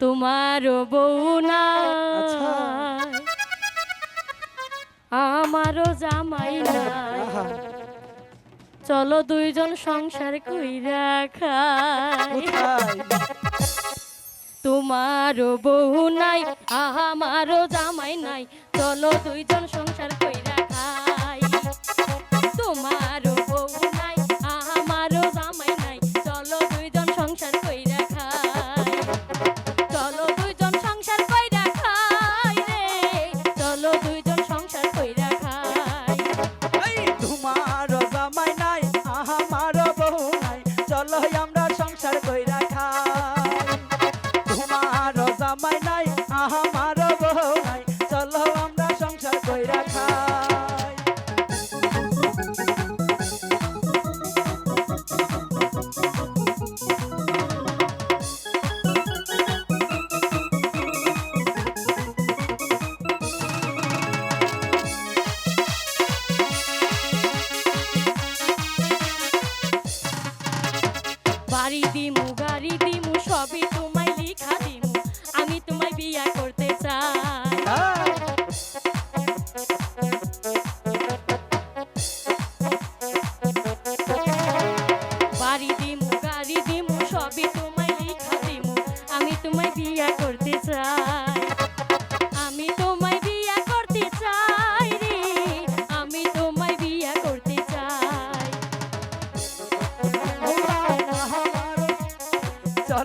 তোমার বউ না আচ্ছা। আমারও জামাই নাই আহা, চলো দুইজন সংসার কইরা খাই। কোথায়? তোমারও বউ নাই আমারও জামাই নাই। চলো দুইজন সংসার কইরা খাই। তোমারও বউ নাই। চলো আমরা সংসার কইরা খাই। তোমার জামাই নাই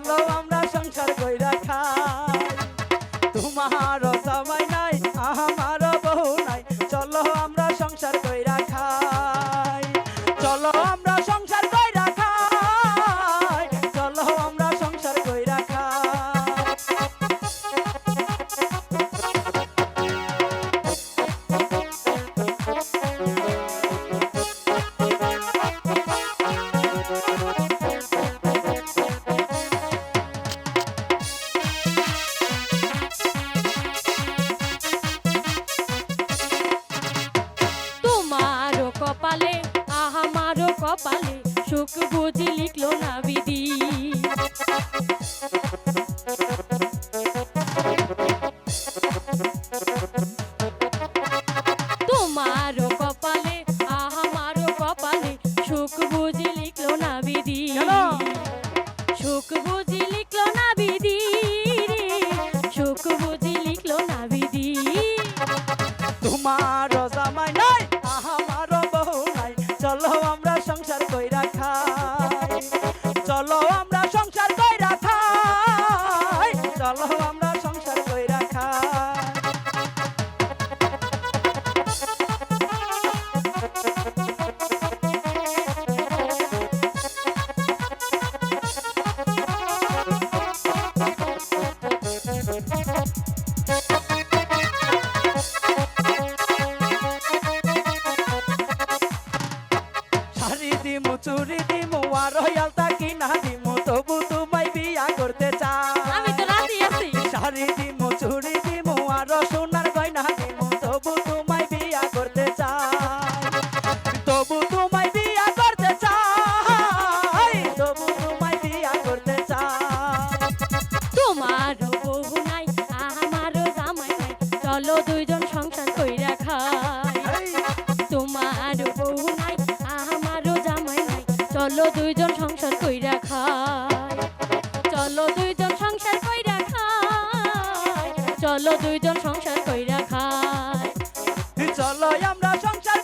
চলো কপালে আমারও কপালে সুখ বুঝি লিখলো না বিধি। তোমারও কপালে আমারও কপালে সুখ বুঝি লিখলো না বিধি? সুখ বুঝি লিখলো না বিধি সুখ বুঝি লিখলো না বিধি। তোমার চুরি দিমু আর রয়াল তাকি না দিমু তবু তোমায় বিয়া করতে চাই। আমি তো রাজি আছি। শাড়ি দিমু চুরি দিমু আর সোনার গয়না দিমু তবু তোমায় বিয়া করতে চাই। তবু চলো দুইজন সংসার কইরা রাখা চলো দুইজন সংসার কই রাখা চলো দুইজন সংসার কইরা রাখা চলো আমরা সংসার